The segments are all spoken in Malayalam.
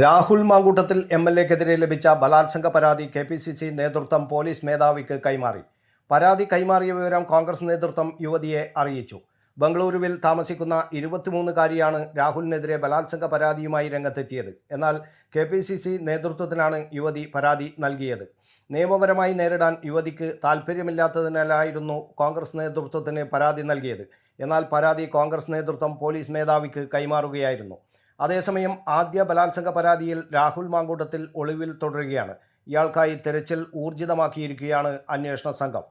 രാഹുൽ മാങ്കൂട്ടത്തിൽ എം എൽ എക്കെതിരെ ലഭിച്ച ബലാത്സംഗ പരാതി കെ പി സി സി നേതൃത്വം പോലീസ് മേധാവിക്ക് കൈമാറി. പരാതി കൈമാറിയ വിവരം കോൺഗ്രസ് നേതൃത്വം യുവതിയെ അറിയിച്ചു. ബംഗളൂരുവിൽ താമസിക്കുന്ന ഇരുപത്തിമൂന്നുകാരിയാണ് രാഹുലിനെതിരെ ബലാത്സംഗ പരാതിയുമായി രംഗത്തെത്തിയത്. എന്നാൽ കെ പി സി സി നേതൃത്വത്തിനാണ് യുവതി പരാതി നൽകിയത്. നിയമപരമായി നേരിടാൻ യുവതിക്ക് താൽപ്പര്യമില്ലാത്തതിനാലായിരുന്നു കോൺഗ്രസ് നേതൃത്വത്തിന് പരാതി നൽകിയത്. എന്നാൽ പരാതി കോൺഗ്രസ് നേതൃത്വം പോലീസ് മേധാവിക്ക് കൈമാറുകയായിരുന്നു. അതേസമയം ആദ്യ ബലാത്സംഗ പരാതിയിൽ രാഹുൽ മാങ്കൂട്ടത്തിൽ ഒളിവിൽ തുടരുകയാണ്. ഇയാൾക്കായി തെരച്ചിൽ ഊർജിതമാക്കിയിരിക്കുകയാണ് അന്വേഷണ സംഘം.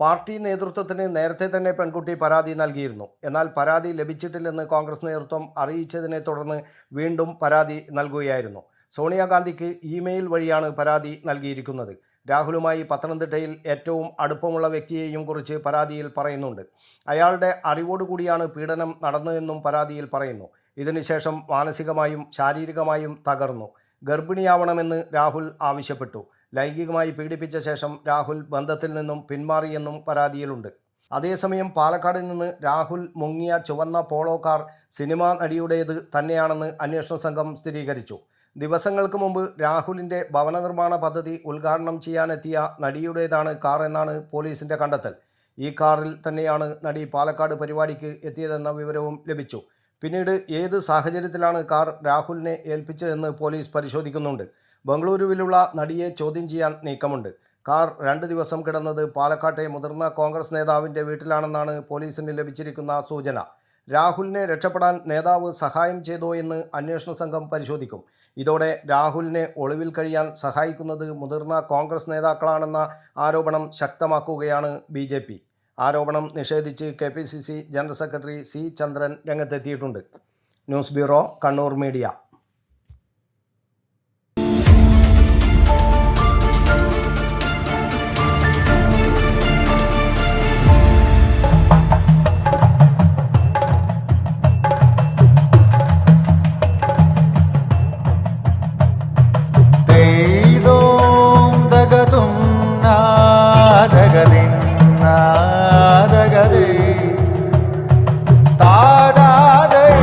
പാർട്ടി നേതൃത്വത്തിന് നേരത്തെ തന്നെ പെൺകുട്ടി പരാതി നൽകിയിരുന്നു. എന്നാൽ പരാതി ലഭിച്ചിട്ടില്ലെന്ന് കോൺഗ്രസ് നേതൃത്വം അറിയിച്ചതിനെ തുടർന്ന് വീണ്ടും പരാതി നൽകുകയായിരുന്നു. സോണിയാഗാന്ധിക്ക് ഇമെയിൽ വഴിയാണ് പരാതി നൽകിയിരിക്കുന്നത്. രാഹുലുമായി പത്തനംതിട്ടയിൽ ഏറ്റവും അടുപ്പമുള്ള വ്യക്തിയെയും കുറിച്ച് പരാതിയിൽ പറയുന്നുണ്ട്. അയാളുടെ അറിവോടുകൂടിയാണ് പീഡനം നടന്നതെന്നും പരാതിയിൽ പറയുന്നു. ഇതിനുശേഷം മാനസികമായും ശാരീരികമായും തകർന്നു. ഗർഭിണിയാവണമെന്ന് രാഹുൽ ആവശ്യപ്പെട്ടു. ലൈംഗികമായി പീഡിപ്പിച്ച ശേഷം രാഹുൽ ബന്ധത്തിൽ നിന്നും പിന്മാറിയെന്നും പരാതിയിലുണ്ട്. അതേസമയം പാലക്കാടിൽ നിന്ന് രാഹുൽ മുങ്ങിയ ചുവന്ന പോളോ കാർ സിനിമാ നടിയുടേത് തന്നെയാണെന്ന് അന്വേഷണ സംഘം സ്ഥിരീകരിച്ചു. ദിവസങ്ങൾക്ക് മുമ്പ് രാഹുലിന്റെ ഭവന നിർമ്മാണ പദ്ധതി ഉദ്ഘാടനം ചെയ്യാനെത്തിയ നടിയുടേതാണ് കാർ എന്നാണ് പോലീസിന്റെ കണ്ടെത്തൽ. ഈ കാറിൽ തന്നെയാണ് നടി പാലക്കാട് പരിപാടിക്ക് എത്തിയതെന്ന വിവരവും ലഭിച്ചു. പിന്നീട് ഏത് സാഹചര്യത്തിലാണ് കാർ രാഹുലിനെ ഏൽപ്പിച്ചതെന്ന് പോലീസ് പരിശോധിക്കുന്നുണ്ട്. ബംഗളൂരുവിലുള്ള നടിയെ ചോദ്യം ചെയ്യാൻ നീക്കമുണ്ട്. കാർ രണ്ട് ദിവസം കിടന്നത് പാലക്കാട്ടെ മുതിർന്ന കോൺഗ്രസ് നേതാവിന്റെ വീട്ടിലാണെന്നാണ് പോലീസിന് ലഭിച്ചിരിക്കുന്ന സൂചന. രാഹുലിനെ രക്ഷപ്പെടാൻ നേതാവ് സഹായം ചെയ്തോ എന്ന് അന്വേഷണ സംഘം പരിശോധിക്കും. ഇതോടെ രാഹുലിനെ ഒളിവിൽ കഴിയാൻ സഹായിക്കുന്നത് മുതിർന്ന കോൺഗ്രസ് നേതാക്കളാണെന്ന ആരോപണം ശക്തമാക്കുകയാണ് ബി ആരോപണം നിഷേധിച്ച് K P C C general secretary C Chandran രംഗത്തെത്തിയിട്ടുണ്ട്. News bureau Kannur media. തെയ്തോം